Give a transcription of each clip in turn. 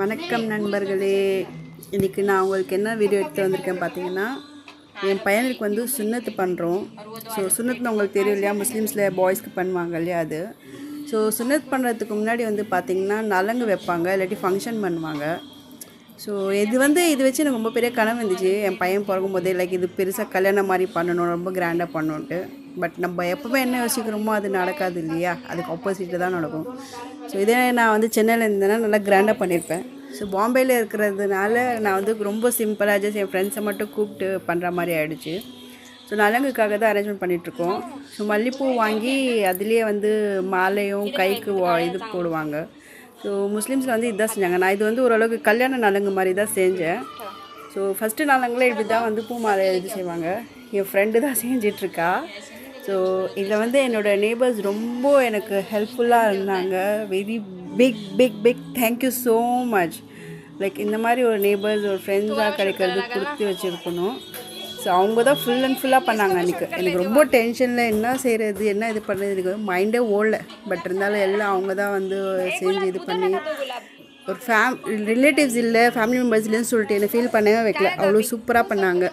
வணக்கம் நண்பர்களே. இன்றைக்கி நான் உங்களுக்கு என்ன வீடியோ எடுத்து வந்திருக்கேன் பார்த்தீங்கன்னா என் பையனுக்கு வந்து சுண்ணத்து பண்ணுறோம் ஸோ சுன்னத்துன்னு உங்களுக்கு தெரியும் இல்லையா? முஸ்லீம்ஸில் பாய்ஸ்க்கு பண்ணுவாங்க இல்லையா அது? ஸோ சுன்னத் பண்ணுறதுக்கு முன்னாடி வந்து பார்த்திங்கன்னா நலங்கு வைப்பாங்க இல்லாட்டி ஃபங்க்ஷன் பண்ணுவாங்க. ஸோ இது வந்து இது வச்சு எனக்கு ரொம்ப பெரிய கனவு இருந்துச்சு. என் பையன் பிறக்கும் போதே லைக் இது பெருசாக கல்யாணம் மாதிரி பண்ணணும் ரொம்ப கிராண்டாக பண்ணணுன்ட்டு பட் நம்ம எப்போவுமே என்ன யோசிக்கிறோமோ அது நடக்காது இல்லையா? அதுக்கு ஆப்போசிட்டில் தான் நடக்கும். ஸோ இதே நான் வந்து சென்னையில் இருந்தேன்னா நல்லா கிராண்டாக பண்ணியிருப்பேன் ஸோ பாம்பேயில் இருக்கிறதுனால நான் வந்து ரொம்ப சிம்பிளாக ஜஸ்ட் என் ஃப்ரெண்ட்ஸை மட்டும் கூப்பிட்டு பண்ணுற மாதிரி ஆகிடுச்சு ஸோ நலங்குக்காக தான் அரேஞ்ச்மெண்ட் பண்ணிகிட்ருக்கோம் ஸோ மல்லிப்பூ வாங்கி அதுலேயே வந்து மாலையும் கைக்கு இது போடுவாங்க. ஸோ முஸ்லீம்ஸில் வந்து இதுதான் செஞ்சாங்க. நான் இது வந்து ஓரளவுக்கு கல்யாண நலங்கு மாதிரி தான் செஞ்சேன். ஸோ ஃபஸ்ட்டு நாளங்களே இப்படி தான் வந்து பூ மாலை இது செய்வாங்க. என் ஃப்ரெண்டு தான் செஞ்சிட்ருக்கா. ஸோ இதில் வந்து என்னோடய நேபர்ஸ் ரொம்ப எனக்கு ஹெல்ப்ஃபுல்லாக இருந்தாங்க. Very big big big thank you so much like இந்த மாதிரி ஒரு நேபர்ஸ் ஒரு ஃப்ரெண்ட்ஸாக கிடைக்கிறது கொடுத்து வச்சுருக்கணும். ஸோ அவங்க தான் ஃபுல் அண்ட் ஃபுல்லாக பண்ணாங்க அன்றைக்கி எனக்கு ரொம்ப டென்ஷனில் என்ன செய்கிறது என்ன இது பண்ணுறது எனக்கு மைண்டே ஓடல. பட் இருந்தாலும் எல்லாம் அவங்க தான் வந்து செஞ்சு இது பண்ணி ஒரு ஃபேம் ரிலேட்டிவ்ஸ் இல்லை ஃபேமிலி மெம்பர்ஸ் இல்லைன்னு சொல்லிட்டு என்னை ஃபீல் பண்ணவே வைக்கல. அவ்வளோ சூப்பராக பண்ணாங்க.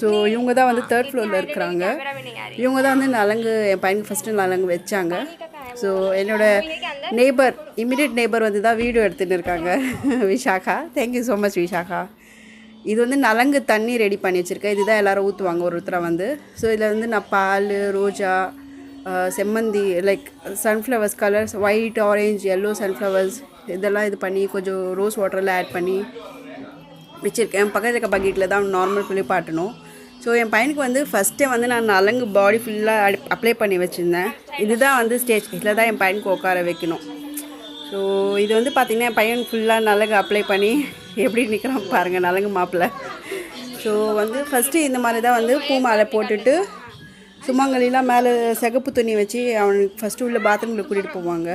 ஸோ இவங்க தான் வந்து தேர்ட் ஃப்ளோரில் இருக்கிறாங்க. இவங்க தான் வந்து நலங்கு என் பையனுக்கு ஃபஸ்ட்டு நலங்கு வச்சாங்க. ஸோ என்னோட நெய்பர் இமிடியட் நெய்பர் வந்து தான் வீடியோ எடுத்துகிட்டு இருக்காங்க. Vishaka thank you so much Vishaka இது வந்து நலங்கு தண்ணி ரெடி பண்ணி வச்சுருக்கேன். இதுதான் எல்லோரும் ஊற்றுவாங்க ஒரு ஒருத்தரை வந்து. ஸோ இதில் வந்து நான் பால் ரோஜா செம்மந்தி like sunflowers colours white orange yellow sunflowers இதெல்லாம் இது பண்ணி கொஞ்சம் ரோஸ் வாட்டரில் ஆட் பண்ணி வச்சுருக்கேன். பக்கத்தில் இருக்க பக்கெட்டில் தான் நார்மல் குளிப்பாட்டணும் ஸோ என் பையனுக்கு வந்து ஃபஸ்ட்டே வந்து நான் நலங்கு பாடி ஃபுல்லாக அப்ளை பண்ணி வச்சுருந்தேன். இதுதான் வந்து ஸ்டேஜ் இதில் தான் என் பையனுக்கு உட்கார வைக்கணும். ஸோ இது வந்து பார்த்திங்கன்னா என் பையன் ஃபுல்லாக நலங்கு அப்ளை பண்ணி எப்படி நிற்கிறான் பாருங்கள் நலங்கு மாப்பிள்ளை. ஸோ வந்து ஃபஸ்ட்டு இந்த மாதிரி தான் வந்து பூ மாலை போட்டுட்டு சுமங்கலிலாம் மேலே சிகப்பு துணி வச்சு அவனுக்கு ஃபஸ்ட்டு உள்ள பாத்ரூமில் கூட்டிகிட்டு போவாங்க.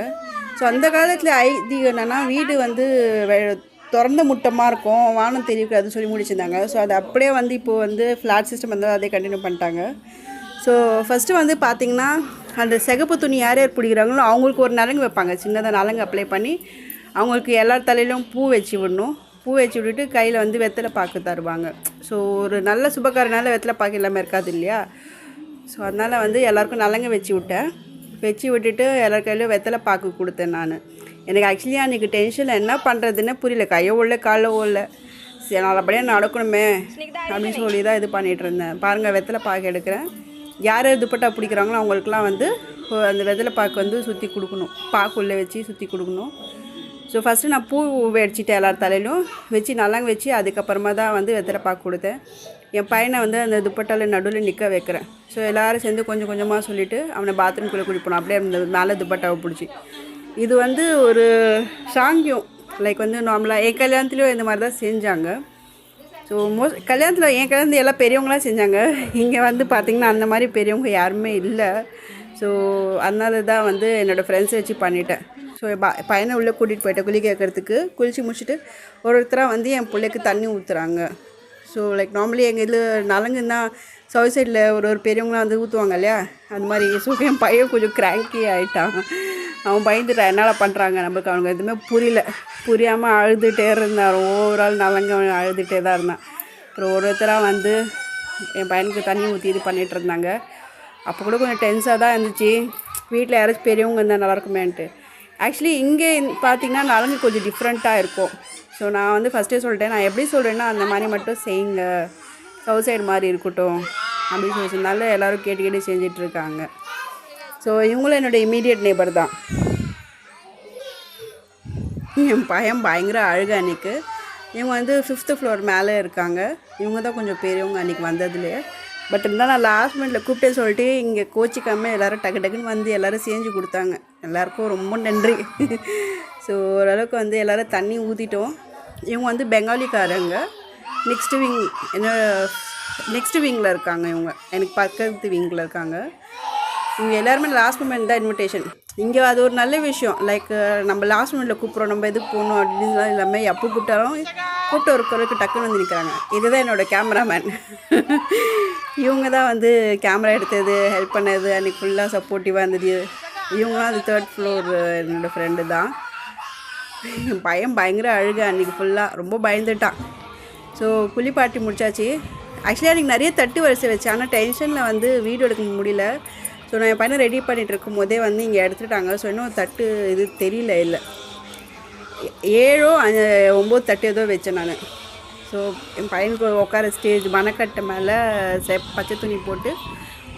ஸோ அந்த காலத்தில் ஐதீகம் என்னென்னா வீடு வந்து திறந்த முட்டமாக இருக்கும். வானம் தெரியக்கூடாதுன்னு சொல்லி முடிச்சிருந்தாங்க. ஸோ அது அப்படியே வந்து இப்போது வந்து ஃப்ளாட் சிஸ்டம் வந்து அதே கண்டினியூ பண்ணிட்டாங்க. ஸோ ஃபஸ்ட்டு வந்து பார்த்திங்கன்னா அந்த சிகப்பு துணி யார் யார் பிடிக்கிறாங்களோ அவங்களுக்கு ஒரு நலங்கு வைப்பாங்க. சின்னதாக நலங்கு அப்ளை பண்ணி அவங்களுக்கு எல்லார் தலையிலும் பூ வச்சு விடணும். பூ வச்சு விட்டுட்டு கையில் வந்து வெத்தலை பாக்கு தருவாங்க. ஸோ ஒரு நல்ல சுபகாரனால வெத்தலை பாக்கு இல்லாமல் இருக்காது இல்லையா? ஸோ அதனால் வந்து எல்லாருக்கும் நலங்க வச்சு விட்டேன். வச்சு விட்டுட்டு எல்லார் கையிலும் வெத்தலை பாக்கு கொடுத்தேன் நான். எனக்கு ஆக்சுவலி அன்றைக்கி டென்ஷனில் என்ன பண்ணுறதுன்னு புரியல. கையோ ஓடல காலோ இல்லை சரி நல்லபடியாக நடக்கணுமே அப்படின்னு சொல்லி தான் இது பண்ணிகிட்டு இருந்தேன். பாருங்கள் வெத்தலை பாக்கு எடுக்கிறேன். யார் யார் துப்பட்டா பிடிக்கிறாங்களோ அவங்களுக்குலாம் வந்து அந்த வெத்தலை பாக்கு வந்து சுற்றி கொடுக்கணும். பாக்குள்ளே வச்சு சுற்றி கொடுக்கணும். ஸோ ஃபஸ்ட்டு நான் பூ வச்சுட்டேன் எல்லார் தலையிலும். வச்சு நல்லாங்க வச்சு அதுக்கப்புறமா தான் வந்து வெத்தலை கொடுத்தேன். என் பையனை வந்து அந்த துப்பட்டாவில் நடுவில் நிற்க வைக்கிறேன். ஸோ எல்லோரும் சேர்ந்து கொஞ்சம் கொஞ்சமாக சொல்லிவிட்டு அவனை பாத்ரூம்குள்ளே குடிப்போம் அப்படியே அந்த மேலே துப்பட்டாவை பிடிச்சி. இது வந்து ஒரு சாங்கியம். லைக் வந்து நார்மலாக என் கல்யாணத்துலேயும் இந்த மாதிரி தான் செஞ்சாங்க. ஸோ மோஸ்ட் கல்யாணத்தில் என் கல்யாணத்தில் எல்லாம் பெரியவங்களாம் செஞ்சாங்க. இங்கே வந்து பார்த்திங்கன்னா அந்த மாதிரி பெரியவங்க யாருமே இல்லை. ஸோ அதனால தான் வந்து என்னோடய ஃப்ரெண்ட்ஸை வச்சு பண்ணிட்டேன். ஸோ பையனை உள்ளே கூட்டிகிட்டு போயிட்டேன் குளி கேட்குறதுக்கு குளித்து முடிச்சுட்டு ஒரு ஒருத்தராக வந்து என் பிள்ளைக்கு தண்ணி ஊற்றுறாங்க ஸோ லைக் நார்மலி எங்கள் இதில் நலங்குன்னா சவுத் சைடில் ஒரு ஒரு பெரியவங்களாம் வந்து ஊற்றுவாங்க இல்லையா? அது மாதிரி. ஸோ என் பையன் கொஞ்சம் கிராங்கி ஆகிட்டான் அவன் பயந்துட்டான். என்னால் பண்ணுறாங்க நமக்கு? அவனுக்கு எதுவுமே புரியல. புரியாமல் அழுதுகிட்டே இருந்தான். ஓவரால் நலங்க அவன் அழுதுகிட்டே தான் இருந்தான். அப்புறம் ஒரு ஒருத்தராக வந்து என் பையனுக்கு தண்ணி ஊற்றி இது பண்ணிகிட்டு இருந்தாங்க. அப்போ கூட கொஞ்சம் டென்ஸாக தான் இருந்துச்சு. வீட்டில் யாராச்சும் பெரியவங்க இருந்தால் நல்லாயிருக்குமேன்ட்டு ஆக்சுவலி இங்கே பார்த்தீங்கன்னா நலங்கு கொஞ்சம் டிஃப்ரெண்ட்டாக இருக்கும். ஸோ நான் வந்து ஃபஸ்ட்டே சொல்லிட்டேன். நான் எப்படி சொல்கிறேன்னா அந்த மாதிரி மட்டும் செய்யுங்க சவுத் சைடு மாதிரி இருக்கட்டும். அப்படின்னு சொல்லி சொன்னால எல்லோரும் கேட்டு கேட்டு செஞ்சிட்ருக்காங்க ஸோ இவங்களும் என்னோடய இமீடியட் நேபர் தான். என் பையன் பயங்கர அழுக அன்றைக்கு இவங்க வந்து ஃபிஃப்த்து ஃப்ளோர் மேலே இருக்காங்க. இவங்க தான் கொஞ்சம் பெரியவங்க அன்றைக்கி வந்ததுலேயே. பட் இருந்தாலும் நான் லாஸ்ட் மினிட்ல கூப்பிட்டே சொல்லிட்டு இங்கே கோச்சிக்காமல் எல்லோரும் டக்கு டக்குன்னு வந்து எல்லோரும் செஞ்சு கொடுத்தாங்க. எல்லாருக்கும் ரொம்ப நன்றி. ஸோ ஓரளவுக்கு வந்து எல்லோரும் தண்ணி ஊற்றிட்டோம் இவங்க வந்து பெங்காலிக்காரங்க. நெக்ஸ்ட்டு விங் என்ன நெக்ஸ்ட் விங்கில் இருக்காங்க இவங்க. எனக்கு பக்கத்து விங்கில் இருக்காங்க. இவங்க எல்லாருமே லாஸ்ட் மூமெண்ட் தான் இன்விடேஷன் இங்கே அது ஒரு நல்ல விஷயம். லைக் நம்ம லாஸ்ட் மூமெண்ட்டில் கூப்பிட்றோம். நம்ம எதுக்கு போகணும்? அப்படின்லாம் இல்லாமல் எப்போ கூப்பிட்டாலும் கூப்பிட்டு ஒரு குரலுக்கு டக்குன்னு வந்து நிற்கிறாங்க இதுதான் என்னோடய கேமராமேன் இவங்க தான் வந்து கேமரா எடுத்தது ஹெல்ப் பண்ணது அன்றைக்கி ஃபுல்லாக சப்போர்ட்டிவாக இருந்தது. இவங்களாம் அது தேர்ட் ஃப்ளோர் என்னோடய ஃப்ரெண்டு தான். என் பயங்கர அழுக அன்றைக்கி ஃபுல்லாக ரொம்ப பயந்துட்டான். ஸோ குளிப்பாட்டி முடிச்சாச்சு. ஆக்சுவலி அன்றைக்கி நிறைய தட்டு வரிசை வச்சு ஆனால் டென்ஷனில் வந்து வீடியோ எடுக்க முடியல. ஸோ நான் என் பையனை ரெடி பண்ணிகிட்டு இருக்கும் போதே வந்து இங்கே எடுத்துட்டாங்க. ஸோ இன்னும் தட்டு இது தெரியல இல்லை. ஏழோ அஞ்சு- ஒம்பது தட்டு ஏதோ வச்சேன் நான். ஸோ என் பையனுக்கு உட்கார ஸ்டேஜ் மணக்கட்டை மேலே செ பச்சை துணி போட்டு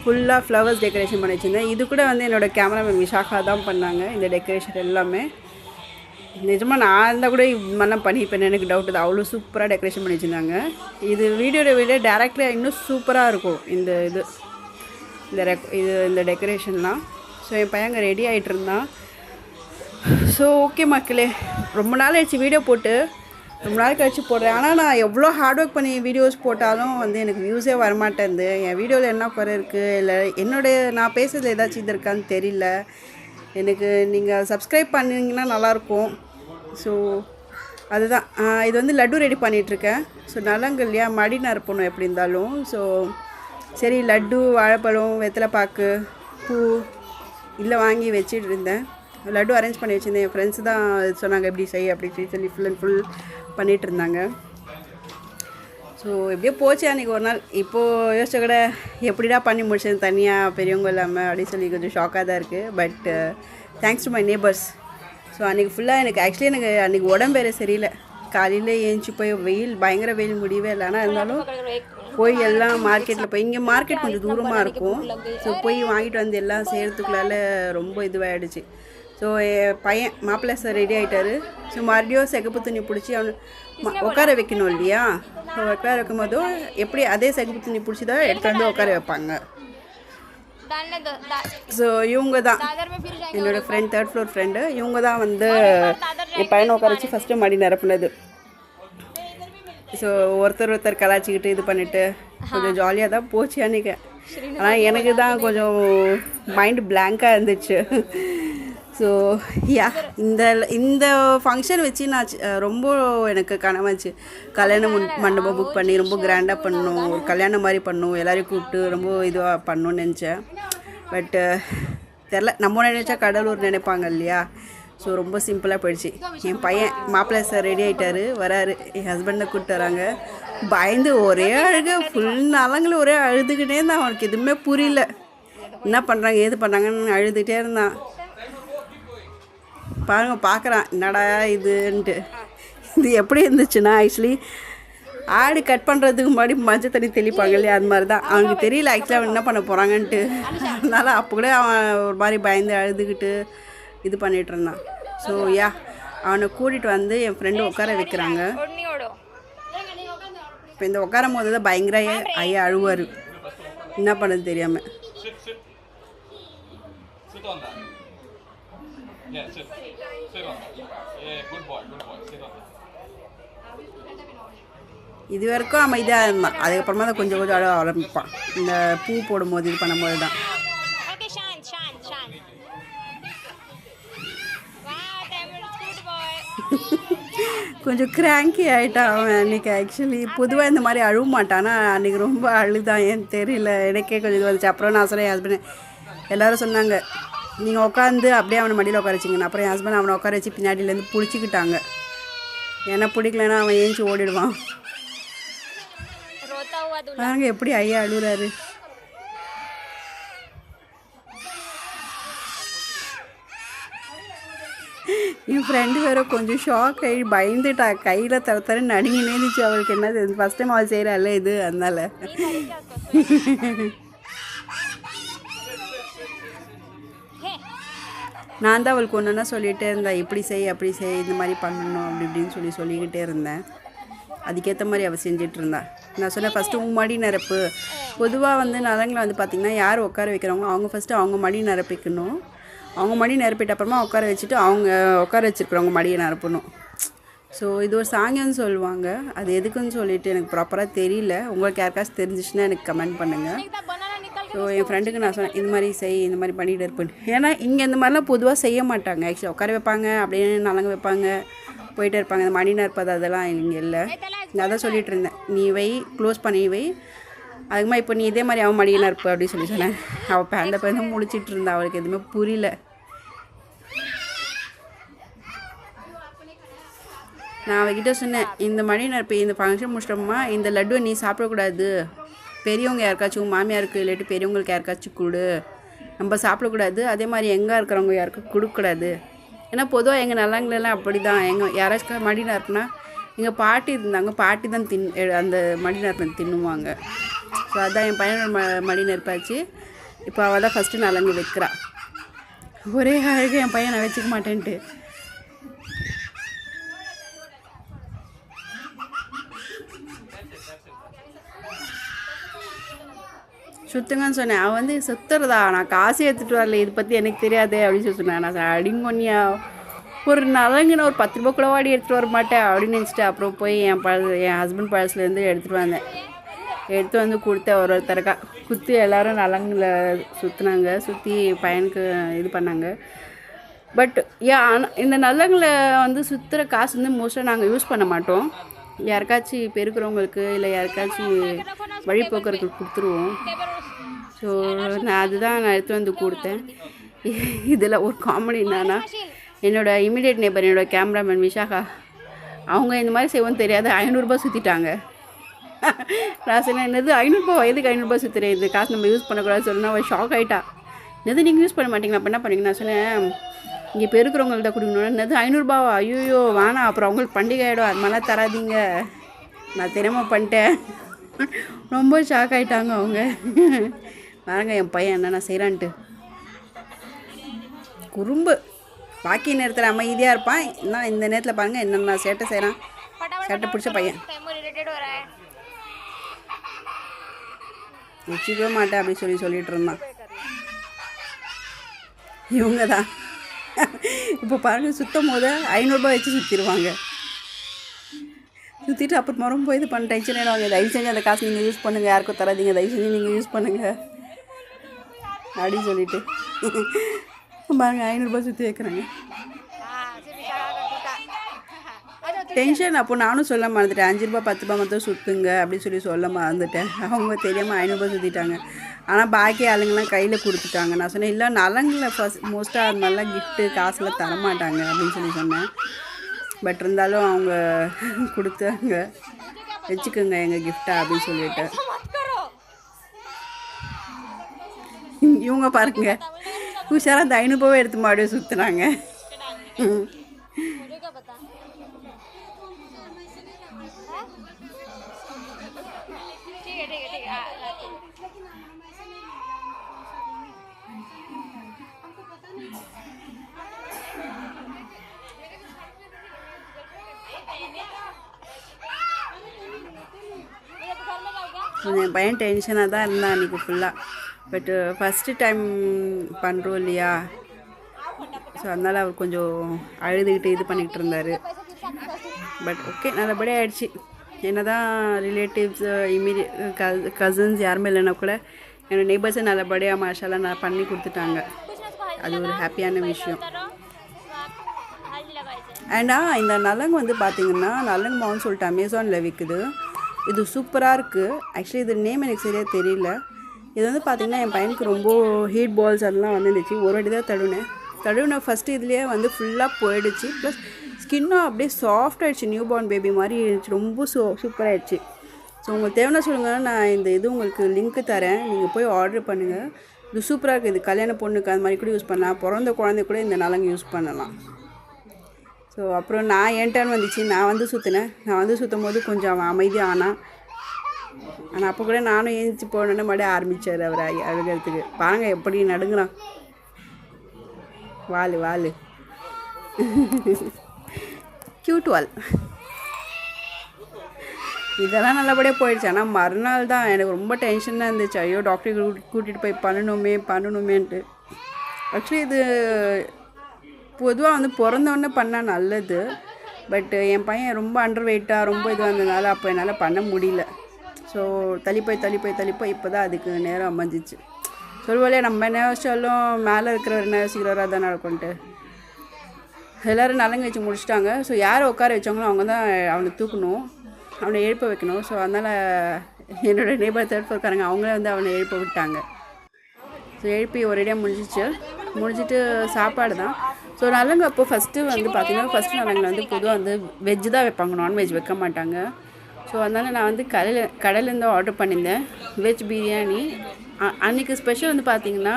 ஃபுல்லாக ஃப்ளவர்ஸ் டெக்கரேஷன் பண்ணி வச்சுருந்தேன். இது கூட வந்து என்னோடய கேமராமேன் விஷாகா தான் பண்ணாங்க இந்த டெக்கரேஷன் எல்லாமே. நிஜமாக நான் இருந்தால் கூட இது பண்ணிப்பேன் பண்ணியிருப்பேன் எனக்கு டவுட் அது அவ்வளோ சூப்பராக டெக்கரேஷன் பண்ணி வச்சுருந்தாங்க. இது வீடியோட விட டேரெக்டாக இன்னும் சூப்பராக இருக்கும் இந்த இது. இந்த ரெக் இது இந்த டெக்கரேஷன்லாம் ஸோ என் பையன் அங்கே ரெடி ஆகிட்டு இருந்தான். ஸோ ஓகே மக்களே. ரொம்ப நாள் ஆயிடுச்சு வீடியோ போட்டு. ரொம்ப நாள் கழிச்சு போடுறேன். ஆனால் நான் எவ்வளோ ஹார்ட் ஒர்க் பண்ணி வீடியோஸ் போட்டாலும் வந்து எனக்கு வியூஸே வரமாட்டேங்குது என் வீடியோவில் என்ன குறை இருக்குது இல்லை என்னுடைய நான் பேசுறதுல ஏதாச்சும் இது இருக்கான்னு தெரியல. எனக்கு நீங்கள் சப்ஸ்கிரைப் பண்ணிங்கன்னா நல்லாயிருக்கும். ஸோ அதுதான். இது வந்து லட்டு ரெடி பண்ணிகிட்ருக்கேன் ஸோ நலங்கு இல்லையா மடி நறுப்பணும் எப்படி இருந்தாலும். ஸோ சரி லட்டு வாழைப்பழம் வெத்தலைப்பாக்கு பூ இல்லை வாங்கி வச்சுட்டு இருந்தேன். லட்டு அரேஞ்ச் பண்ணி வச்சுருந்தேன். என் ஃப்ரெண்ட்ஸ் தான் சொன்னாங்க எப்படி செய் அப்படி சொல்லி சொல்லி ஃபுல் அண்ட் ஃபுல் பண்ணிகிட்டு இருந்தாங்க. ஸோ எப்படியோ போச்சு அன்றைக்கி ஒரு நாள். இப்போது யோசிச்ச கூட எப்படிடா பண்ணி முடிச்சது தனியாக பெரியவங்க இல்லாமல் அப்படின்னு சொல்லி கொஞ்சம் ஷாக்காக தான் இருக்குது but thanks to my neighbours so அன்றைக்கி ஃபுல்லாக எனக்கு ஆக்சுவலி எனக்கு அன்றைக்கி உடம்பு வேறு சரியில்லை. காலையில் ஏஞ்சி போய் வெயில் பயங்கர வெயில் முடியவே இல்லை. ஆனால் இருந்தாலும் போய் எல்லாம் மார்க்கெட்டில் போய் இங்கே மார்க்கெட் கொஞ்சம் தூரமாக இருக்கும். ஸோ போய் வாங்கிட்டு வந்து எல்லாம் செய்கிறதுக்குள்ளால ரொம்ப இதுவாகிடுச்சு ஸோ பையன் மாப்பிள்ளை சார் ரெடி ஆகிட்டாரு ஸோ மறுபடியும் சிகப்பு துணி பிடிச்சி அவன் உட்கார வைக்கணும் இல்லையா? ஸோ உட்கார வைக்கும் போதும் எப்படி அதே செகப்பு துணி பிடிச்சி தான் எடுத்து வந்து உட்கார வைப்பாங்க? ஸோ இவங்க தான் என்னோடய ஃப்ரெண்ட் தேர்ட் ஃப்ளோர் ஃப்ரெண்டு இவங்க தான் வந்து என் பையனை உட்கார வச்சு ஃபஸ்ட்டு மடி நிரப்புனது. ஸோ ஒருத்தர் ஒருத்தர் கலாச்சிக்கிட்டு இது பண்ணிவிட்டு கொஞ்சம் ஜாலியாக தான் போச்சு அன்றைக்கி ஆனால் எனக்கு தான் கொஞ்சம் மைண்டு பிளாங்காக இருந்துச்சு. ஸோ யா இந்த இந்த ஃபங்க்ஷன் வச்சு நான் ரொம்ப எனக்கு கனவாச்சு கல்யாண முன் மண்டபம் புக் பண்ணி ரொம்ப கிராண்டாக பண்ணணும் ஒரு கல்யாணம் மாதிரி பண்ணணும் எல்லாரையும் கூப்பிட்டு ரொம்ப இதுவாக பண்ணணும்னு நினச்சேன். பட்டு தெரில. நம்ம நினச்சா கடலூர் நினைப்பாங்க இல்லையா? ஸோ ரொம்ப சிம்பிளாக போயிடுச்சு. என் பையன் மாப்பிள்ளை சார் ரெடி ஆகிட்டாரு வராரு. என் ஹஸ்பண்டை கூப்பிட்டு வராங்க. பயந்து ஒரே அழுக. ஃபுல் நலங்களும் ஒரே அழுதுகிட்டே இருந்தான். அவனுக்கு எதுவுமே புரியல. என்ன பண்ணுறாங்க ஏது பண்ணுறாங்கன்னு அழுதுகிட்டே இருந்தான். பாருங்கள் பார்க்குறான் என்னடா இதுன்ட்டு. இது எப்படி இருந்துச்சுன்னா ஆக்சுவலி ஆடு கட் பண்ணுறதுக்கு முன்னாடி மஞ்சள் தண்ணி தெளிப்பாங்க இல்லையா அது மாதிரி தான் அவனுக்கு தெரியல ஆக்சுவலி அவன் என்ன பண்ண போகிறாங்கன்ட்டு அதனால் அப்போ கூட அவன் ஒரு மாதிரி பயந்து அழுதுகிட்டு இது பண்ணிகிட்டு இருந்தான். ஸோ யா அவனை கூட்டிகிட்டு வந்து என் ஃப்ரெண்டு உட்கார வைக்கிறாங்க. இப்போ இந்த உட்காரும் போது தான் பயங்கர ஐயா அழுவார். என்ன பண்ணது தெரியாமல் Yeah, sit. Sit on that. Yeah, good boy, good boy. Sit on that. இது வரைக்கும் அமைதியாக இருந்தான். அதுக்கப்புறமா தான் கொஞ்சம் கொஞ்சம் அழ ஆரம்பிப்பான். இந்த பூ போடும்போது இது பண்ணும்போது தான். கொஞ்சம் கிராங்கி ஆகிட்டான் அவன் அன்றைக்கி ஆக்சுவலி பொதுவாக இந்த மாதிரி அழுவ மாட்டான். ஆனால் அன்றைக்கி ரொம்ப அழுதான். ஏன் தெரியல. எனக்கே கொஞ்சம் இது வந்துச்சு. அப்புறம் நான் சொல்கிறேன் ஹஸ்பண்ட் எல்லோரும் சொன்னாங்க நீங்கள் உட்காந்து அப்படியே அவனை மடியில் உட்கார வச்சிங்கண்ணா அப்புறம் என் ஹஸ்பண்ட் அவனை உட்கார வச்சு பின்னாடியிலேருந்து பிடிச்சிக்கிட்டாங்க. ஏன்னா பிடிக்கலன்னா அவன் ஏஞ்சி ஓடிடுவான். பாருங்க எப்படி ஐயா அழுகுறாரு. என் ஃப்ரெண்டு வேற கொஞ்சம் ஷாக் ஆகி பயந்துட்டா. கையில் தர தர நடுங்கி நேர்ந்துச்சு அவளுக்கு என்ன ஃபஸ்ட் டைம் அவள் செய்கிறாள் இது அதனால. நான் தான் அவளுக்கு ஒன்றுன்னா சொல்லிகிட்டே இருந்தேன். இப்படி செய் அப்படி செய் இந்த மாதிரி பண்ணணும் அப்படி இப்படின்னு சொல்லி சொல்லிக்கிட்டே இருந்தேன். அதுக்கேற்ற மாதிரி அவள் செஞ்சிட்டு இருந்தா. நான் சொன்னேன் ஃபஸ்ட்டு உங்கள் மடி நிரப்பு. பொதுவாக வந்து நலங்களை வந்து பார்த்திங்கன்னா யார் உட்கார வைக்கிறாங்களோ அவங்க ஃபஸ்ட்டு அவங்க மடி நிரப்பிக்கணும். அவங்க மடி நிரப்பிட்ட அப்புறமா உட்கார வச்சுட்டு அவங்க உட்கார வச்சுருக்கிறவங்க மடியை நிரப்பணும். ஸோ இது ஒரு சாங்கியம்னு சொல்லுவாங்க. அது எதுக்குன்னு சொல்லிட்டு எனக்கு ப்ராப்பராக தெரியல. உங்களுக்கு யாருக்காச்சும் தெரிஞ்சிச்சுன்னா எனக்கு கமெண்ட் பண்ணுங்கள் ஸோ என் ஃப்ரெண்டுக்கு நான் சொன்னேன் இந்த மாதிரி செய் இந்த மாதிரி பண்ணிட்டு இருப்பேன் ஏன்னா இங்கே இந்த மாதிரிலாம் பொதுவாக செய்ய மாட்டாங்க. ஆக்சுவலாக உட்கார வைப்பாங்க அப்படின்னு நலங்க வைப்பாங்க. போயிட்டே இருப்பாங்க. இந்த மணி நற்பது அதெல்லாம் இங்கே இல்லை. நான் தான் இருந்தேன். நீ வை க்ளோஸ் பண்ணி வை. அதுக்குமா இப்போ நீ இதே மாதிரி அவன் மடியில் நறுப்பு அப்படின்னு சொல்லி சொன்னேன். அவள் பேந்த பேந்த முழிச்சிட்டு இருந்தா அவளுக்கு எதுவுமே புரியல. நான் அவகிட்ட சொன்னேன் இந்த மணி இப்போ இந்த ஃபங்க்ஷன் முடிச்சிட்டோமா இந்த லட்டுவை நீ சாப்பிடக்கூடாது. பெரியவங்க யாருக்காச்சும் மாமியாருக்கு இல்லாட்டி பெரியவங்களுக்கு யாருக்காச்சும் கொடு. நம்ம சாப்பிடக்கூடாது. அதே மாதிரி எங்கே இருக்கிறவங்க யாருக்கும் கொடுக்கக்கூடாது. ஏன்னா பொதுவாக எங்கள் நல்லாங்களெல்லாம் அப்படி தான் எங்கள் யாராச்சும் மடினா இருக்குன்னா எங்கள் பாட்டி இருந்தாங்க. பாட்டி தான் தின் அந்த மடி தின்னுவாங்க. ஸோ அதான் என் பையனோட ம மடிநெருப்பாச்சு இப்போ அவள் தான் ஃபஸ்ட்டு நலங்கு வைக்கிறா. ஒரே அழகு என் பையன் நான் வச்சுக்க மாட்டேன்ட்டு. சுத்துங்கன்னு சொன்னேன். அவன் வந்து சுத்துறதா? நான் காசு எடுத்துகிட்டு வரல. இதை பற்றி எனக்கு தெரியாது அப்படின்னு சொல்லி சொன்னேன். நான் சொன்னேன், அடிங்கொன்னியா ஒரு நலங்குன்னு ஒரு பத்து ரூபா கூட வாடி எடுத்துகிட்டு வர மாட்டேன் அப்படின்னு நினச்சிட்டு அப்புறம் போய் என் பழ என் ஹஸ்பண்ட் பழசுலேருந்து எடுத்துகிட்டு வந்தேன். எடுத்து வந்து கொடுத்தேன் ஒரு ஒருத்தருக்கா. குத்து எல்லோரும் நலங்கில் சுற்றுனாங்க சுற்றி பையனுக்கு இது பண்ணாங்க. பட் ஏன் இந்த நலங்களை வந்து சுற்றுற காசு வந்து மோஸ்ட்டாக நாங்கள் யூஸ் பண்ண மாட்டோம். யாருக்காச்சும் பெருக்கிறவங்களுக்கு இல்லை யாருக்காச்சும் வழிபோக்குறதுக்கு கொடுத்துருவோம். ஸோ நான் அதுதான் நான் எடுத்து வந்து கொடுத்தேன். இதில் ஒரு காமெடி என்னன்னா என்னோட இமீடியட் நேபர் என்னோட கேமராமேன் விஷாகா அவங்க இந்த மாதிரி செய்வோன்னு தெரியாது. ஐநூறுரூபா சுற்றிட்டாங்க நான் சொன்னேன் என்னது? ஐநூறுரூபா எதுக்கு ஐநூறுரூபா சுற்றுறேன் இது காசு நம்ம யூஸ் பண்ணக்கூடாதுன்னு சொன்னா அவள் ஷாக் ஆகிட்டா என்னது? நீங்கள் யூஸ் பண்ண மாட்டீங்களா? அப்போ என்ன பண்ணீங்க? நான் சொன்னேன் இங்கே இப்போ இருக்கிறவங்கள்ட்ட கொடுக்கணும் என்னது? ஐநூறுரூபாவா ஐயோ வேணாம். அப்புறம் அவங்களுக்கு பண்டிகை ஆகிடும் அது மாதிரிலாம் தராதிங்க. நான் தினமா பண்ணிட்டேன். ரொம்ப ஷாக் ஆகிட்டாங்க அவங்க. பாருங்க என் பையன் என்னென்ன செய்கிறான்ட்டு குறும்பு. பாக்கி நேரத்தில் அமைதியாக இருப்பான். என்ன இந்த நேரத்தில் பாருங்கள் என்னென்ன சேட்டை செய்கிறான் சேட்டை பிடிச்ச பையன். வச்சுக்கவே மாட்டேன் அப்படின்னு சொல்லி சொல்லிட்டு இருந்தான். இவங்க தான் இப்போ பாருங்கள் சுத்தம் போது ஐநூறுரூபா வச்சு சுற்றிடுவாங்க சுற்றிட்டு அப்புறமா ரொம்ப இது பண்ண டென்ஷன் ஆகிடுவாங்க தயவு செஞ்சு அந்த காசு நீங்கள் யூஸ் பண்ணுங்கள் யாருக்கும் தராதீங்க தயவு செஞ்சு நீங்கள் யூஸ் பண்ணுங்கள் அப்படின்னு சொல்லிட்டு. பாருங்க ஐநூறுரூபா சுற்றி வைக்கிறாங்க. டென்ஷன் அப்போ நானும் சொல்ல மறந்துட்டேன். அஞ்சு ரூபா பத்து ரூபா மட்டும் சுற்றுங்க அப்படின்னு சொல்லி சொல்ல மறந்துட்டேன். அவங்க தெரியாமல் ஐநூறுரூபா சுற்றிட்டாங்க ஆனால் பாக்கி ஆளுங்கெல்லாம் கையில் கொடுத்துட்டாங்க. நான் சொன்னேன் இல்லை நலங்கில் ஃபஸ்ட் மோஸ்ட்டாக அது மாதிரிலாம் கிஃப்ட்டு காசில் தரமாட்டாங்க அப்படின்னு சொல்லி சொன்னேன். பட் இருந்தாலும் அவங்க கொடுத்தாங்க. வச்சுக்கோங்க எங்கள் கிஃப்டா அப்படின்னு சொல்லிட்டு. இவங்க பாருங்க உஷாராக அந்த ஐநூறுபாவை எடுத்து மாடியே சுற்றுனாங்க என் பையன் டென்ஷனாக தான் இருந்தான் அன்றைக்கி ஃபுல்லாக பட்டு ஃபஸ்ட்டு டைம் பண்ணுறோம் இல்லையா? ஸோ அதனால் அவர் கொஞ்சம் அழுதுகிட்டு இது பண்ணிகிட்டு இருந்தார். பட் ஓகே நல்லபடியாக ஆயிடுச்சு. என்ன தான் ரிலேட்டிவ்ஸ் இமீடிய கசின்ஸ் யாருமே இல்லைன்னா கூட என்னோடய நெய்பர்ஸை நல்லபடியாக மாஷாலாம் நான் பண்ணி கொடுத்துட்டாங்க. அது ஒரு ஹாப்பியான விஷயம். அண்டா இந்த நலங்கு வந்து பார்த்திங்கன்னா நலங்கு மாவுன்னு சொல்லிட்டு அமேசானில் விற்குது இது சூப்பராக இருக்குது ஆக்சுவலி இது நேம் எனக்கு சரியாக தெரியல. இது வந்து பார்த்திங்கன்னா என் பையனுக்கு ரொம்ப ஹீட் பால்ஸ் அதெல்லாம் வந்துருந்துச்சு. ஒரு வாட்டி தான் தடுவினேன். தடுவின ஃபஸ்ட்டு இதுலேயே வந்து ஃபுல்லாக போயிடுச்சு. ப்ளஸ் ஸ்கின்னும் அப்படியே சாஃப்ட் ஆகிடுச்சு நியூ பார்ன் பேபி மாதிரி இருந்துச்சு. ரொம்ப சூ சூப்பராகிடுச்சு ஸோ உங்களுக்கு தேவைன்னா சொல்லுங்கள் நான் இந்த இது உங்களுக்கு லிங்க்கு தரேன். நீங்கள் போய் ஆர்டர் பண்ணுங்கள் இது சூப்பராக இருக்குது இது கல்யாண பொண்ணுக்கு அது மாதிரி கூட யூஸ் பண்ணலாம். பிறந்த குழந்தை கூட இந்த நலங்கு யூஸ் பண்ணலாம். ஸோ அப்புறம் நான் என் டர்ன் வந்துச்சு. நான் வந்து சுற்றினேன் நான் வந்து சுற்றும் போது கொஞ்சம் அவன் அமைதி ஆனான் ஆனால் அப்போ கூட நானும் ஏந்திச்சு போனோன்னே மறுபடியும் ஆரம்பித்தார் அவர் அழுகிறதுக்கு. பாருங்க எப்படி நடுங்குறான். வாலு வாலு. க்யூட் வால். இதெல்லாம் நல்லபடியாக போயிடுச்சு. ஆனால் மறுநாள் தான் எனக்கு ரொம்ப டென்ஷனாக இருந்துச்சு. ஐயோ டாக்டர் கூட்டிகிட்டு போய் பண்ணணுமே பண்ணணுமேன்ட்டு. ஆக்சுவலி இது பொதுவாக வந்து பிறந்தவொடனே பண்ணால் நல்லது. பட்டு என் பையன் ரொம்ப அண்டர் வெயிட்டாக ரொம்ப இதுவாக இருந்ததுனால அப்போ என்னால் பண்ண முடியல. ஸோ தள்ளி போய் தள்ளி போய் தள்ளி போய் இப்போ தான் அதுக்கு நேரம் அமைஞ்சிச்சு. சொல்லுவாளே நம்ம என்ன யோசிச்சாலும் மேலே இருக்கிறவர் என்ன யோசிக்கிறவராக தான் நடக்கும்ட்டு. எல்லோரும் நலங்கு வச்சு முடிச்சிட்டாங்க. ஸோ யாரை உட்கார வச்சாங்களோ அவங்க தான் அவனை தூக்கணும். அவனை எழுப்ப வைக்கணும். ஸோ அதனால் என்னோடய நேபர் தேர்ட் இருக்காங்க அவங்களே வந்து அவனை எழுப்ப விட்டாங்க. ஸோ எழுப்பி ஒரேடியாக முடிஞ்சிச்சு. முடிஞ்சிட்டு சாப்பாடு தான் ஸோ நலங்கு அப்போ ஃபஸ்ட்டு வந்து பார்த்தீங்கன்னா ஃபஸ்ட்டு நலங்கில் வந்து பொதுவாக வந்து வெஜ் தான் வைப்பாங்க. நான்வெஜ் வைக்க மாட்டாங்க. ஸோ அதனால் நான் வந்து கடையில் கடையிலேருந்து ஆர்டர் பண்ணியிருந்தேன். வெஜ் பிரியாணி அ- அன்னைக்கு ஸ்பெஷல் வந்து பார்த்தீங்கன்னா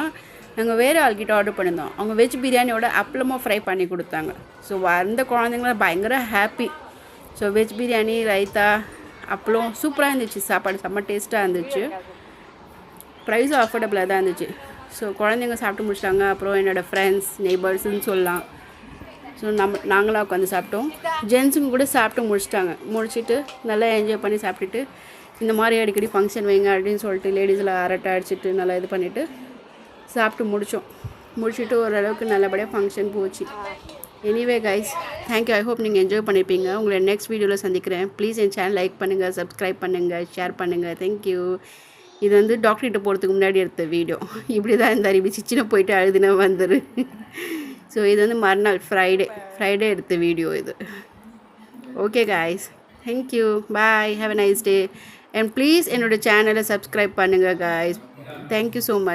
நாங்கள் வேறு ஆள்கிட்ட ஆர்டர் பண்ணியிருந்தோம். அவங்க வெஜ் பிரியாணியோட அப்பளமும் ஃப்ரை பண்ணி கொடுத்தாங்க. ஸோ வந்த குழந்தைங்களாம் பயங்கர happy so veg biryani raita அப்பளம் சூப்பராக இருந்துச்சு. சாப்பாடு செம்ம டேஸ்ட்டாக இருந்துச்சு. ப்ரைஸும் அஃபோர்டபுளாக தான் இருந்துச்சு. ஸோ குழந்தைங்க சாப்பிட்டு முடிச்சிட்டாங்க. அப்புறம் என்னோடய ஃப்ரெண்ட்ஸ் நெய்பர்ஸ்ன்னு சொல்லலாம். ஸோ நம்ம நாங்களாக உட்காந்து சாப்பிட்டோம். ஜென்ஸுங்க கூட சாப்பிட்டு முடிச்சிட்டாங்க. முடிச்சுட்டு நல்லா என்ஜாய் பண்ணி சாப்பிட்டுட்டு இந்த மாதிரி அடிக்கடி ஃபங்க்ஷன் வைங்க அப்படின்னு சொல்லிட்டு லேடிஸில் அரட்டை அடிச்சுட்டு நல்லா இது பண்ணிவிட்டு சாப்பிட்டு முடித்தோம் முடிச்சுட்டு ஓரளவுக்கு நல்லபடியாக ஃபங்க்ஷன் போச்சு. Anyway guys thank you I hope நீங்கள் என்ஜாய் பண்ணியிருப்பீங்க உங்களை நெக்ஸ்ட் வீடியோவில் சந்திக்கிறேன். ப்ளீஸ் என் சேனல் லைக் பண்ணுங்கள் சப்ஸ்கிரைப் பண்ணுங்கள் ஷேர் பண்ணுங்கள் தேங்க்யூ இது வந்து டாக்டர்கிட்ட போகிறதுக்கு முன்னாடி எடுத்த வீடியோ இப்படி தான் இருந்தார் இப்படி சிச்சின போயிட்டு அழுதுனா வந்துரு. ஸோ இது வந்து மறுநாள் ஃப்ரைடே ஃப்ரைடே எடுத்த வீடியோ இது. Okay guys thank you bye have a nice day and please என்னோட சேனலை சப்ஸ்கிரைப் பண்ணுங்கள் காய்ஸ் தேங்க்யூ ஸோ மச்